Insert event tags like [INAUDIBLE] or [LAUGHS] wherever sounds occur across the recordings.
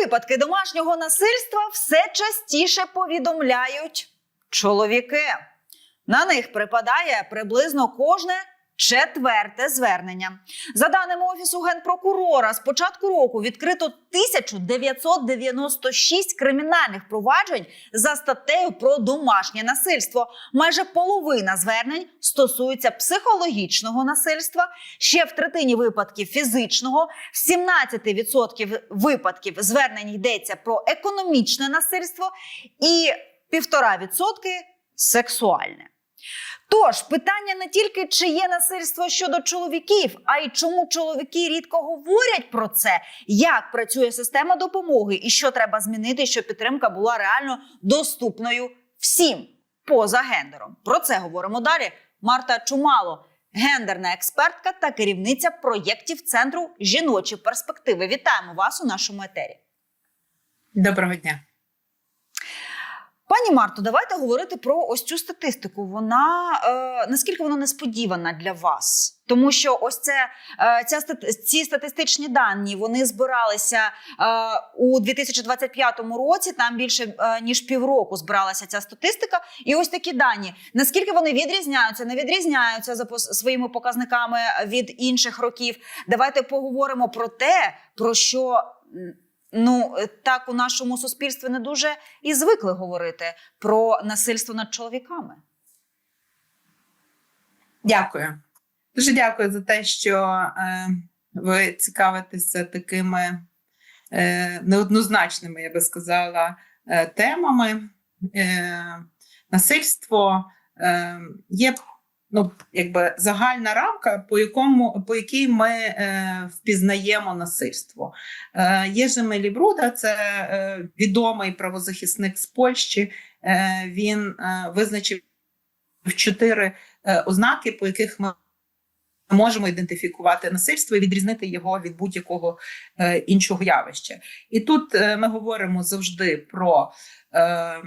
випадки домашнього насильства все частіше повідомляють чоловіки. На них припадає приблизно кожне четверте звернення. За даними офісу генпрокурора, з початку року відкрито 1996 кримінальних проваджень за статтею про домашнє насильство. Майже половина звернень стосується психологічного насильства, ще в третині випадків фізичного, в 17% випадків звернень йдеться про економічне насильство і 1,5% сексуальне. Тож питання не тільки чи є насильство щодо чоловіків, а й чому чоловіки рідко говорять про це, як працює система допомоги і що треба змінити, щоб підтримка була реально доступною всім поза гендером. Про це говоримо далі. Марта Чумало, гендерна експертка та керівниця проєктів центру жіночі перспективи. Вітаємо вас у нашому етері. Доброго дня. Пані Марто, давайте говорити про ось цю статистику. Вона е, наскільки вона несподівана для вас? Тому що ось це е, ця ці статистичні дані вони збиралися е, у 2025 році. Там більше е, ніж півроку збиралася ця статистика. І ось такі дані. Наскільки вони відрізняються, не відрізняються за своїми показниками від інших років. Давайте поговоримо про те, про що. Ну, е, так у нашому суспільстві не дуже і звикли говорити про насильство над чоловіками. Дякую. Дуже дякую за те, що е, ви цікавитеся такими е, неоднозначними, я би сказала, е, темами. Е, насильство е, є ну, якби загальна рамка, по, якому, по якій ми е, впізнаємо насильство. Е, Єжи Лібруда це е, відомий правозахисник з Польщі. Е, він е, визначив чотири е, ознаки, по яких ми можемо ідентифікувати насильство і відрізнити його від будь-якого е, іншого явища. І тут е, ми говоримо завжди про е,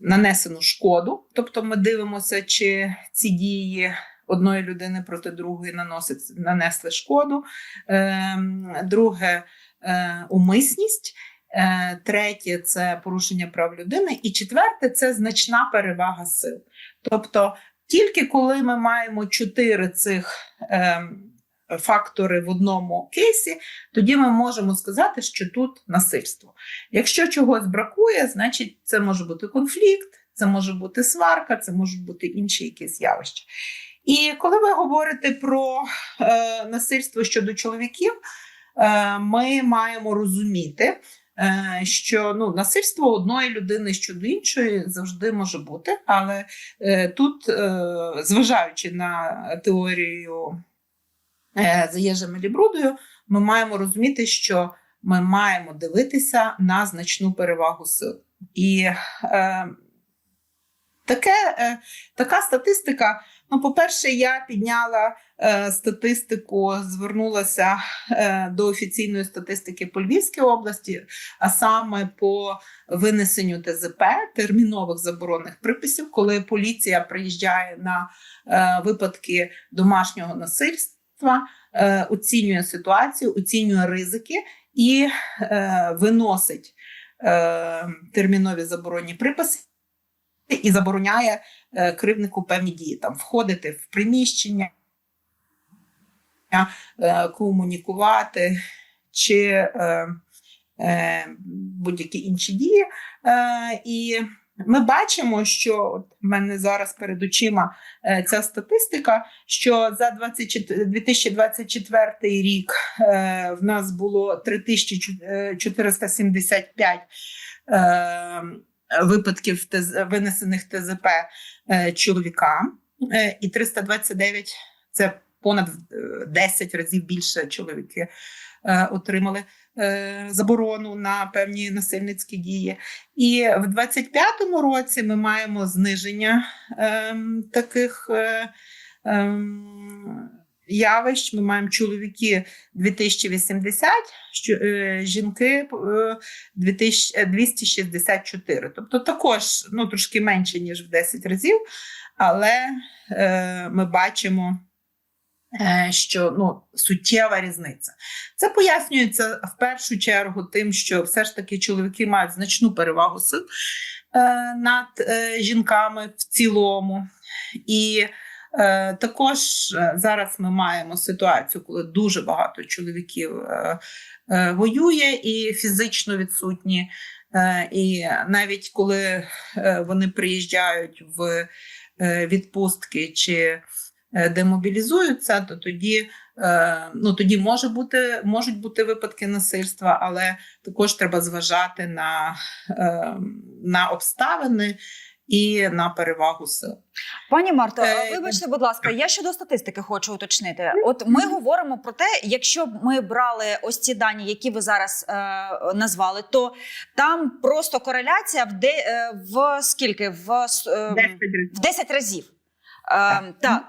нанесену шкоду, тобто ми дивимося, чи ці дії. Одної людини проти другої наносить нанесли шкоду. Е, друге е, умисність. Е, Третє це порушення прав людини, і четверте це значна перевага сил. Тобто, тільки коли ми маємо чотири цих е, фактори в одному кейсі, тоді ми можемо сказати, що тут насильство. Якщо чогось бракує, значить це може бути конфлікт, це може бути сварка, це можуть бути інші якісь явища. І коли ви говорите про е, насильство щодо чоловіків, е, ми маємо розуміти, е, що ну, насильство одної людини щодо іншої завжди може бути, але е, тут, е, зважаючи на теорію е, за Єжем Лібрудою, ми маємо розуміти, що ми маємо дивитися на значну перевагу сил. І е, таке, е, така статистика. Ну, по-перше, я підняла е, статистику, звернулася е, до офіційної статистики по Львівській області, а саме по винесенню ТЗП термінових заборонних приписів, коли поліція приїжджає на е, випадки домашнього насильства, е, оцінює ситуацію, оцінює ризики і е, виносить е, термінові заборонні приписи і забороняє е, кривнику певні дії, там входити в приміщення, е, комунікувати чи е, е, будь-які інші дії. Е, і ми бачимо, що от в мене зараз перед очима е, ця статистика, що за 24 2024 рік е, в нас було 3475 е, випадків ТЗ, винесених ТЗП е, чоловікам, е, і 329 це понад е, 10 разів більше чоловіки е, отримали е, заборону на певні насильницькі дії. І в 25-му році ми маємо зниження е, таких. Е, е, Явищ ми маємо чоловіки 2080, що, е, жінки е, 2000, е, 264. Тобто також ну, трошки менше, ніж в 10 разів, але е, ми бачимо е, що ну, суттєва різниця. Це пояснюється в першу чергу тим, що все ж таки чоловіки мають значну перевагу сил е, над е, жінками в цілому. І е, також е, зараз ми маємо ситуацію, коли дуже багато чоловіків е, е, воює і фізично відсутні. Е, і навіть коли е, вони приїжджають в е, відпустки чи е, демобілізуються, то тоді, е, ну, тоді може бути, можуть бути випадки насильства, але також треба зважати на, е, на обставини і на перевагу сил. Пані Марто, Е, вибачте, будь ласка, я щодо статистики хочу уточнити. От ми говоримо про те, якщо б ми брали ось ці дані, які ви зараз е, назвали, то там просто кореляція в де е, в скільки? В, е, в 10 разів. Е, так.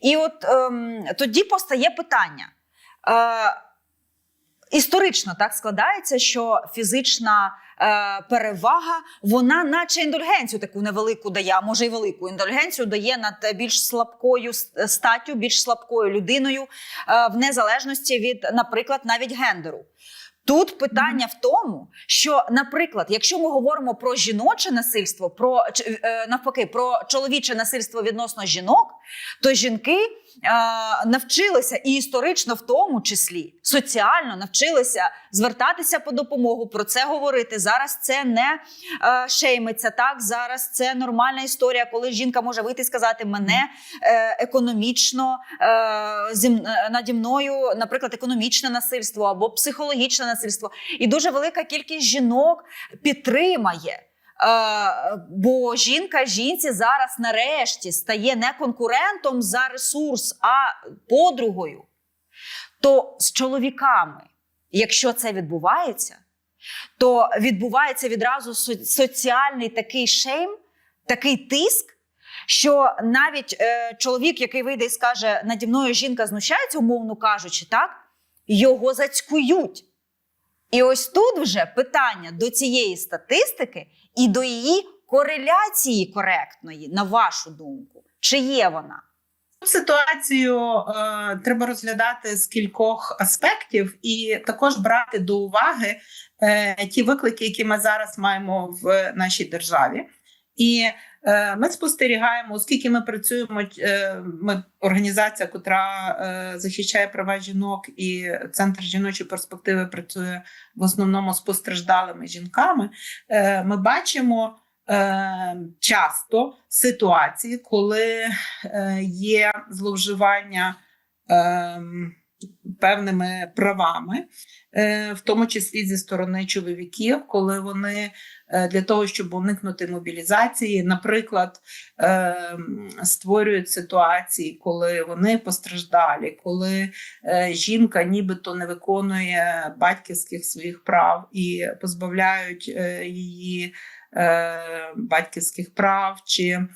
І от ем, тоді постає питання. Е, історично так складається, що фізична е, перевага, вона, наче індульгенцію таку невелику дає, а може й велику індульгенцію дає над більш слабкою статтю, більш слабкою людиною, е, в незалежності від, наприклад, навіть гендеру. Тут питання в тому, що, наприклад, якщо ми говоримо про жіноче насильство, про е, навпаки, про чоловіче насильство відносно жінок, то жінки навчилися і історично, в тому числі соціально навчилися звертатися по допомогу, про це говорити. Зараз це не шеймиться. Так зараз це нормальна історія, коли жінка може вийти і сказати мене е, економічно е, е, наді мною, наприклад, економічне насильство або психологічне насильство. І дуже велика кількість жінок підтримає. Е, бо жінка жінці зараз нарешті стає не конкурентом за ресурс, а подругою. То з чоловіками, якщо це відбувається, то відбувається відразу со- соціальний такий шейм, такий тиск, що навіть е, чоловік, який вийде і скаже, наді мною жінка знущається, умовно кажучи, так, його зацькують. І ось тут вже питання до цієї статистики і до її кореляції коректної, на вашу думку, чи є вона? Ситуацію е, треба розглядати з кількох аспектів, і також брати до уваги е, ті виклики, які ми зараз маємо в нашій державі. І ми спостерігаємо, оскільки ми працюємо, е, ми організація, котра е, захищає права жінок, і центр жіночої перспективи працює в основному з постраждалими жінками. Е, ми бачимо е, часто ситуації, коли е, є зловживання е, певними правами, е, в тому числі зі сторони чоловіків, коли вони е, для того, щоб уникнути мобілізації, наприклад, е, створюють ситуації, коли вони постраждалі, коли жінка нібито не виконує батьківських своїх прав і позбавляють її батьківських прав. чи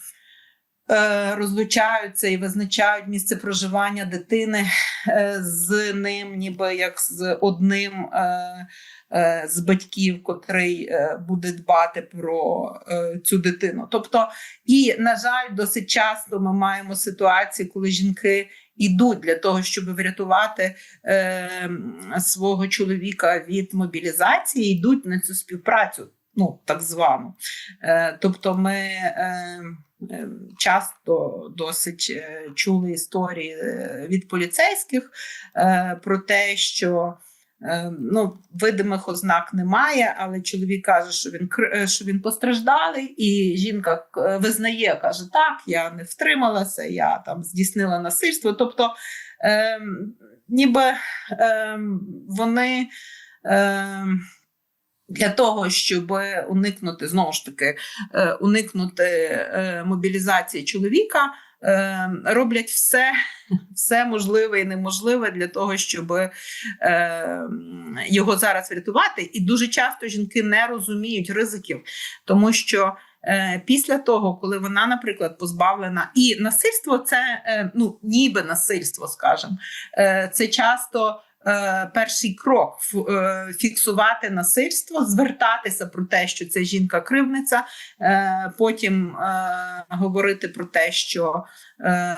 Розлучаються і визначають місце проживання дитини е, з ним, ніби як з одним е, е, з батьків, котрий е, буде дбати про е, цю дитину. Тобто, і на жаль, досить часто ми маємо ситуації, коли жінки йдуть для того, щоб врятувати е, свого чоловіка від мобілізації, йдуть на цю співпрацю, ну так звану. Е, тобто, ми. Е, Е, Часто досить е, чули історії е, від поліцейських е, про те, що ну, видимих ознак немає, але чоловік каже, що він що він постраждалий, і жінка визнає, каже: так, я не втрималася, я там здійснила насильство. Тобто, е, ніби е, вони. Е, для того, щоб уникнути знову ж таки е, уникнути е, мобілізації чоловіка, е, роблять все, все можливе і неможливе для того, щоб його зараз врятувати. І дуже часто жінки не розуміють ризиків, тому що. Після того, коли вона, наприклад, позбавлена, і насильство це ну ніби насильство, скажімо, це часто перший крок е, фіксувати насильство, звертатися про те, що це жінка-кривниця, е, потім е, говорити про те, що е,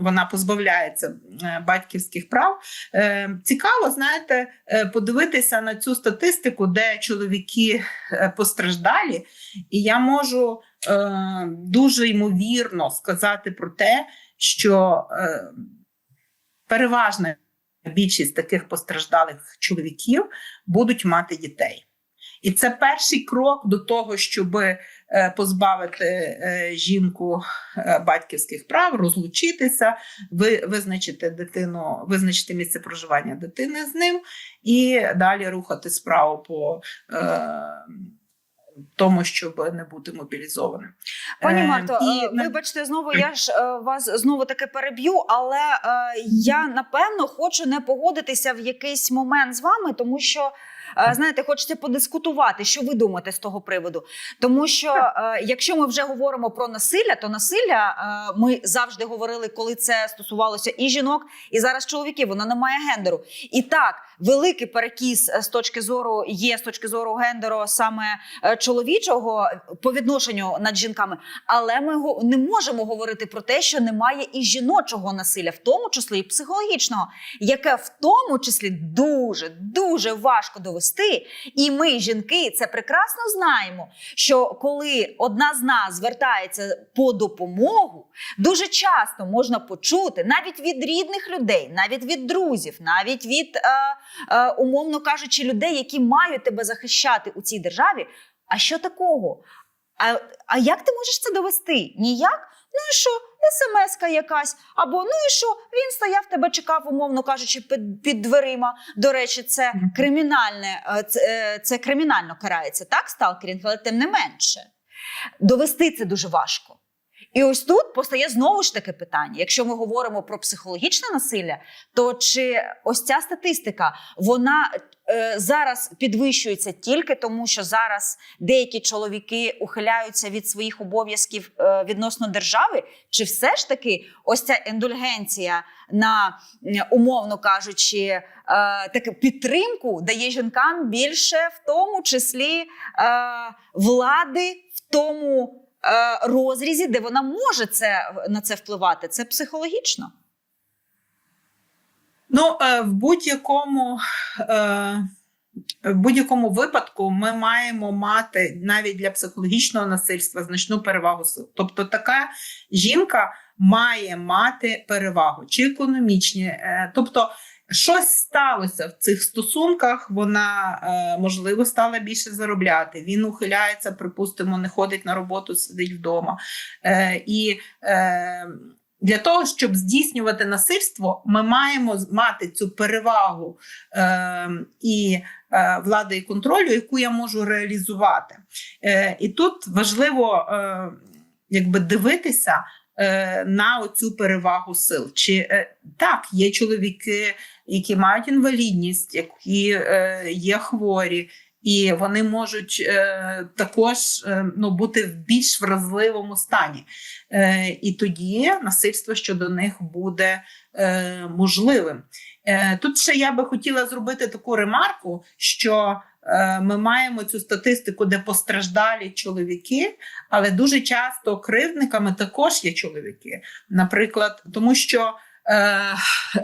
вона позбавляється е, батьківських прав. Е, цікаво, знаєте, е, подивитися на цю статистику, де чоловіки е, постраждалі, і я можу е, дуже ймовірно сказати про те, що е, переважна більшість таких постраждалих чоловіків будуть мати дітей. І це перший крок до того, щоб позбавити е, жінку е, батьківських прав, розлучитися, визначити дитину, визначити місце проживання дитини з ним і далі рухати справу по е, тому, щоб не бути мобілізованим. Пані Е, Марто, і е, вибачте, знову я ж е, вас знову таки переб'ю, але я напевно хочу не погодитися в якийсь момент з вами, тому що. Е, Знаєте, хочеться подискутувати, що ви думаєте з того приводу. Тому що е, якщо ми вже говоримо про насилля, то насилля е, ми завжди говорили, коли це стосувалося і жінок, і зараз чоловіків, воно не має гендеру. І так, великий перекіс з точки зору є з точки зору гендеру саме чоловічого по відношенню над жінками. Але ми не можемо говорити про те, що немає і жіночого насилля, в тому числі і психологічного, яке в тому числі дуже дуже важко довести. І ми, жінки, це прекрасно знаємо. Що коли одна з нас звертається по допомогу, дуже часто можна почути навіть від рідних людей, навіть від друзів, навіть від, е, е, умовно кажучи, людей, які мають тебе захищати у цій державі. А що такого? А, а як ти можеш це довести? Ніяк? Ну і що? СМС-ка якась, або ну і що? Він стояв, тебе чекав, умовно кажучи, під, під дверима. До речі, це кримінальне, це, е, це кримінально карається, так, сталкерінг, але тим не менше. Довести це дуже важко. І ось тут постає знову ж таки питання: якщо ми говоримо про психологічне насилля, то чи ось ця статистика вона е, зараз підвищується тільки тому, що зараз деякі чоловіки ухиляються від своїх обов'язків е, відносно держави, чи все ж таки ось ця індульгенція на умовно кажучи, е, таку підтримку дає жінкам більше, в тому числі е, влади, в тому розрізі, де вона може це на це впливати. Це психологічно. Ну, е, в будь-якому е, в будь-якому випадку ми маємо мати навіть для психологічного насильства значну перевагу сил. Тобто, така жінка має мати перевагу чи економічні, е, тобто. Щось сталося в цих стосунках. Вона е, можливо стала більше заробляти. Він ухиляється, припустимо, не ходить на роботу, сидить вдома. Е, і е, для того, щоб здійснювати насильство, ми маємо мати цю перевагу і влади і контролю, яку я можу реалізувати. І тут важливо якби дивитися на оцю перевагу сил. Чи е, так, є чоловіки, які мають інвалідність, які е, є хворі. І вони можуть е, також е, ну, бути в більш вразливому стані. Е, і тоді насильство щодо них буде е, можливим. Е, тут ще я би хотіла зробити таку ремарку, що е, ми маємо цю статистику, де постраждалі чоловіки, але дуже часто кривдниками також є чоловіки. Наприклад, тому що. Е,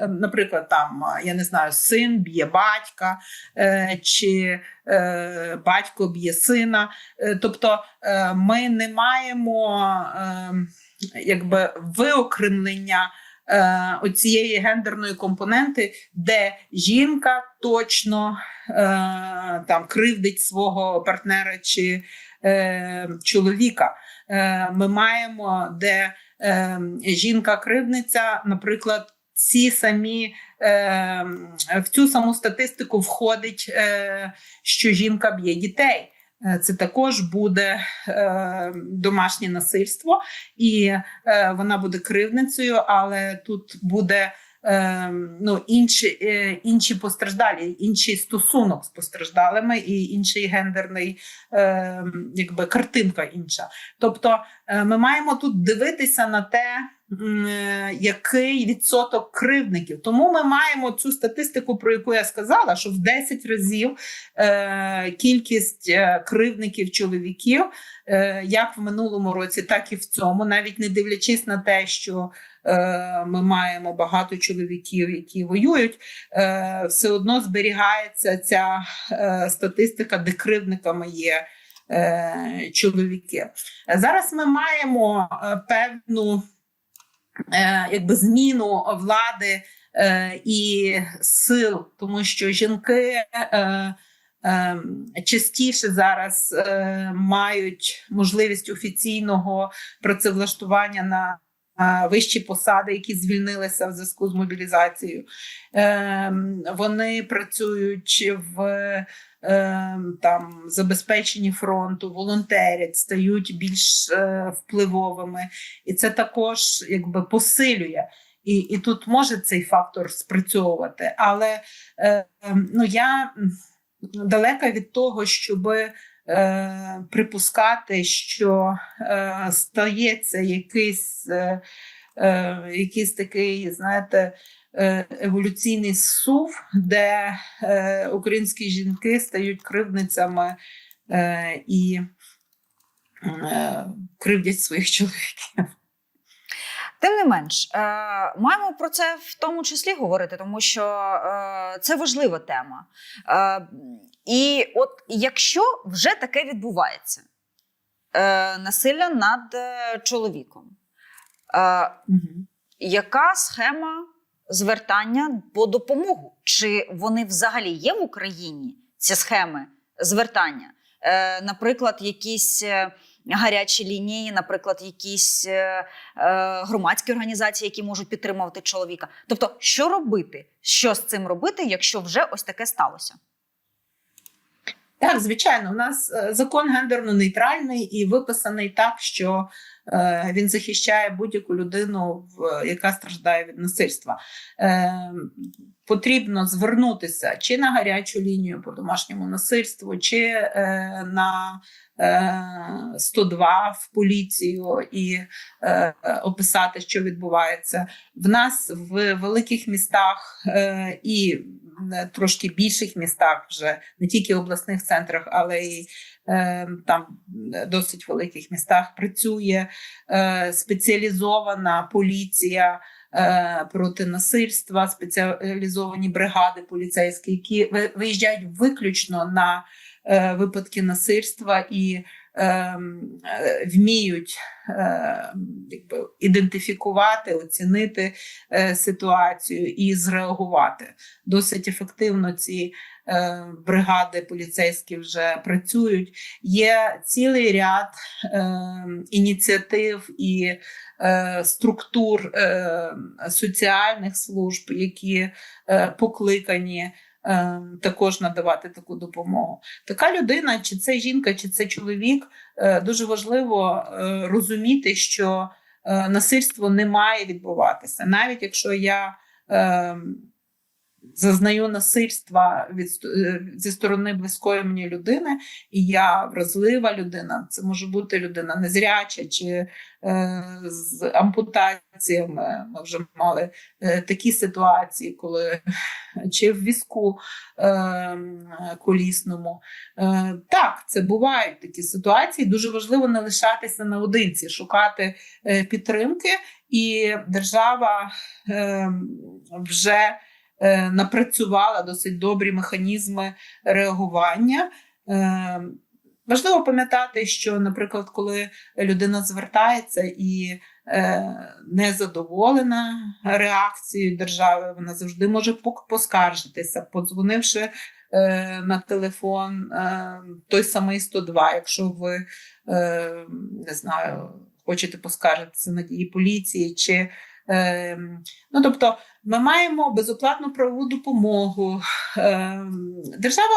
наприклад, там я не знаю, син б'є батька, чи батько б'є сина. Тобто ми не маємо е, якби виокремлення оцієї гендерної компоненти, де жінка точно е, там кривдить свого партнера чи е, чоловіка. Е, ми маємо, де е, жінка-кривдниця, наприклад, ці самі е, в цю саму статистику входить, е, що жінка б'є дітей. Е, Це також буде е, домашнє насильство, і е, вона буде кривницею, але тут буде е, ну, інші, е, інші постраждалі, інший стосунок з постраждалими і інший гендерний, е, якби картинка інша. Тобто е, ми маємо тут дивитися на те, який відсоток кривдників. Тому ми маємо цю статистику, про яку я сказала, що в 10 разів е, кількість е, кривдників чоловіків, е, як в минулому році, так і в цьому, навіть не дивлячись на те, що е, ми маємо багато чоловіків, які воюють, е, все одно зберігається ця е, статистика, де кривдниками є е, чоловіки. Зараз ми маємо е, певну е, якби зміну влади е, і сил, тому що жінки. Е, е, Частіше зараз е, мають можливість офіційного працевлаштування на вищі посади, які звільнилися в зв'язку з мобілізацією. Е, Вони працюють в е, там забезпеченні фронту, волонтерять, стають більш е, впливовими, і це також якби посилює. І, і тут може цей фактор спрацьовувати, але е, ну я далека від того, щоб е, припускати, що е, стається якийсь, е, е, якийсь такий, знаєте, е, еволюційний сув, де е, українські жінки стають кривдницями і кривдять своїх чоловіків. Тим не менш, маємо про це в тому числі говорити, тому що це важлива тема. І от якщо вже таке відбувається, насилля над чоловіком, е, яка схема звертання по допомогу? Чи вони взагалі є в Україні ці схеми звертання? Е, наприклад, якісь е, гарячі лінії, наприклад, якісь е, громадські організації, які можуть підтримувати чоловіка. Тобто, що робити? Що з цим робити, якщо вже ось таке сталося? Так, звичайно, у нас закон гендерно-нейтральний і виписаний так, що він захищає будь-яку людину, яка страждає від насильства. Е, потрібно звернутися чи на гарячу лінію по домашньому насильству, чи е, на е, 102 в поліцію і е, описати, що відбувається. В нас в великих містах е, і е, трошки більших містах вже не тільки в обласних центрах, але й е, там е, досить великих містах працює е, спеціалізована поліція. е, Проти насильства, спеціалізовані бригади поліцейські, які виїжджають виключно на е, випадки насильства і ем, е, вміють е, якби, ідентифікувати, оцінити е, ситуацію і зреагувати. Досить ефективно ці е, бригади поліцейські вже працюють. Є цілий ряд е, ініціатив і е, структур е, соціальних служб, які е, покликані. Е, Також надавати таку допомогу. Така людина, чи це жінка, чи це чоловік, е, дуже важливо е, розуміти, що насильство не має відбуватися. Навіть якщо я зазнаю насильства від е, зі сторони близької мені людини, і я вразлива людина, це може бути людина незряча чи е, з ампутаціями. Ми вже мали е, такі ситуації, коли чи в візку е, колісному. Е, так, це бувають такі ситуації. Дуже важливо не лишатися наодинці, шукати е, підтримки, і держава е, вже напрацювала досить добрі механізми реагування. Е, Важливо пам'ятати, що, наприклад, коли людина звертається і е, не задоволена реакцією держави, вона завжди може поскаржитися, подзвонивши е, на телефон е, той самий 102, якщо ви е, не знаю, хочете поскаржитися на дії поліції чи. Е, ну, тобто, ми маємо безоплатну правову допомогу. Е, держава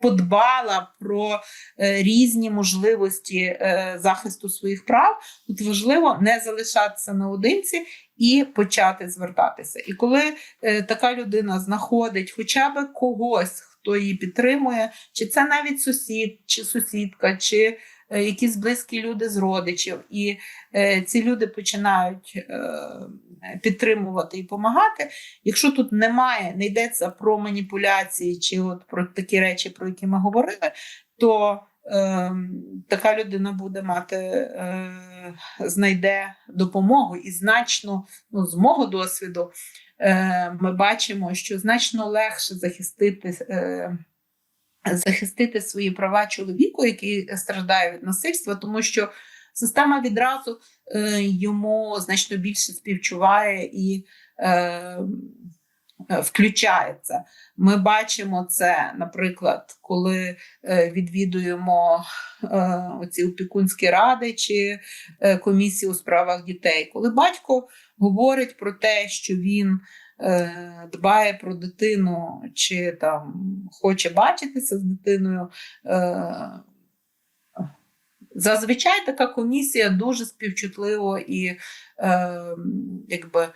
подбала про е, різні можливості е, захисту своїх прав. Тут важливо не залишатися наодинці і почати звертатися. І коли е, така людина знаходить хоча б когось, хто її підтримує, чи це навіть сусід, чи сусідка, чи е, якісь близькі люди з родичів. І е, ці люди починають е, підтримувати і допомагати. Якщо тут немає, не йдеться про маніпуляції чи от про такі речі, про які ми говорили, то е, така людина буде мати, знайде допомогу і значно, ну, з мого досвіду, ми бачимо, що значно легше захистити. Е, Захистити свої права чоловіку, який страждає від насильства, тому що система відразу е, йому значно більше співчуває і е, е, включається. Ми бачимо це, наприклад, коли е, відвідуємо е, оці опікунські ради чи е, комісії у справах дітей, коли батько говорить про те, що він е, дбає про дитину чи там хоче бачитися з дитиною. Е, Зазвичай така комісія дуже співчутливо і е, якби, е,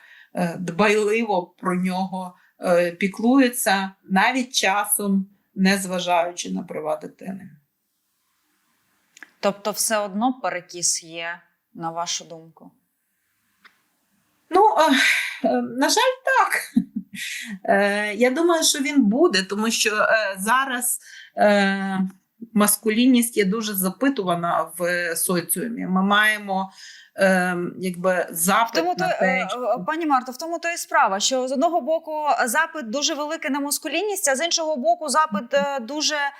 дбайливо про нього е, піклується, навіть часом не зважаючи на права дитини. Тобто, все одно перекіс є, на вашу думку. Ну, е, е, на жаль, так. Е, Я думаю, що він буде, тому що е, зараз е, маскулінність є дуже запитувана в соціумі. Ми маємо е, якби запит Тому то, на те, е, що- е, пані Марто, в тому то і справа, що з одного боку запит дуже великий на мускулінність, а з іншого боку, запит е, дуже е,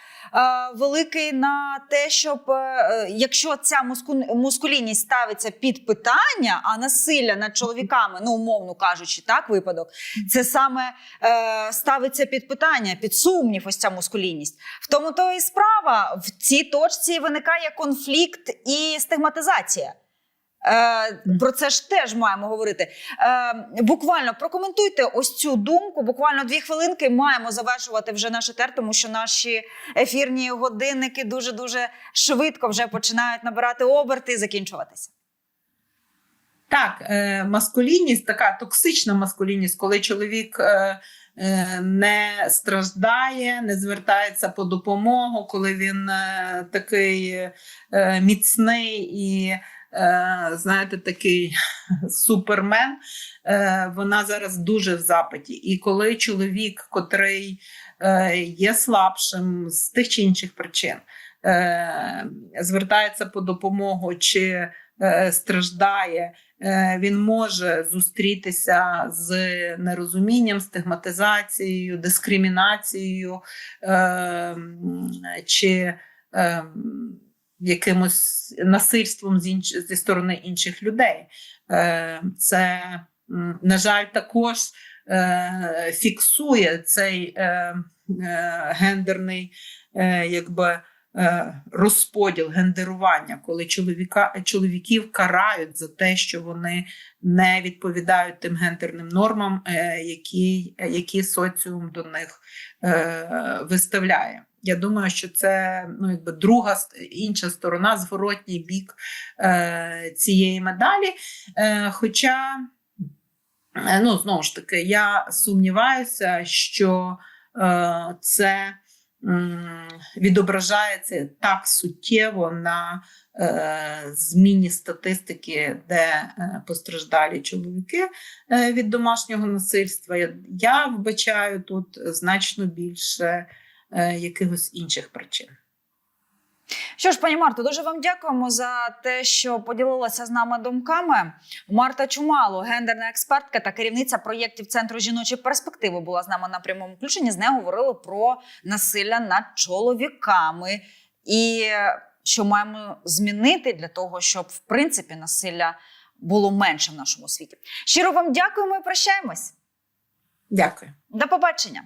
великий на те, щоб е, якщо ця муску- мускулінність ставиться під питання, а насилля над чоловіками, ну умовно кажучи, так випадок, це саме е, ставиться під питання, під сумнів, ось ця мускулінність. В тому то і справа в цій точці виникає конфлікт і стигматизація. Е, про це ж теж маємо говорити. Е, буквально прокоментуйте ось цю думку. Буквально дві хвилинки маємо завершувати вже наш етер, тому що наші ефірні годинники дуже дуже швидко вже починають набирати оберти і закінчуватися. Так, е, маскулінність, така токсична маскулінність, коли чоловік не страждає, не звертається по допомогу, коли він такий міцний і, знаєте, такий [LAUGHS] супермен, е, вона зараз дуже в запиті. І коли чоловік, котрий е, є слабшим з тих чи інших причин, е, звертається по допомогу чи е, страждає. Е, він може зустрітися з нерозумінням, стигматизацією, дискримінацією е, чи е, якимось насильством з інч, зі сторони інших людей. Е, Це, на жаль, також е, фіксує цей е, гендерний якби. Розподіл гендерування, коли чоловіка, чоловіків карають за те, що вони не відповідають тим гендерним нормам, які, які соціум до них виставляє. Я думаю, що це ну, якби друга інша сторона, зворотній бік е, цієї медалі. Е, хоча, е, ну, знову ж таки, я сумніваюся, що е, це м, відображається так суттєво на е, зміні статистики, де е, постраждалі чоловіки е, від домашнього насильства. Я, я вбачаю тут значно більше якихось інших причин. Що ж, пані Марто, дуже вам дякуємо за те, що поділилася з нами думками. Марта Чумало, гендерна експертка та керівниця проєктів Центру жіночої перспективи, була з нами на прямому включенні. З нею говорили про насилля над чоловіками і що маємо змінити для того, щоб в принципі насилля було менше в нашому світі. Щиро вам дякуємо і прощаємось. Дякую. До побачення.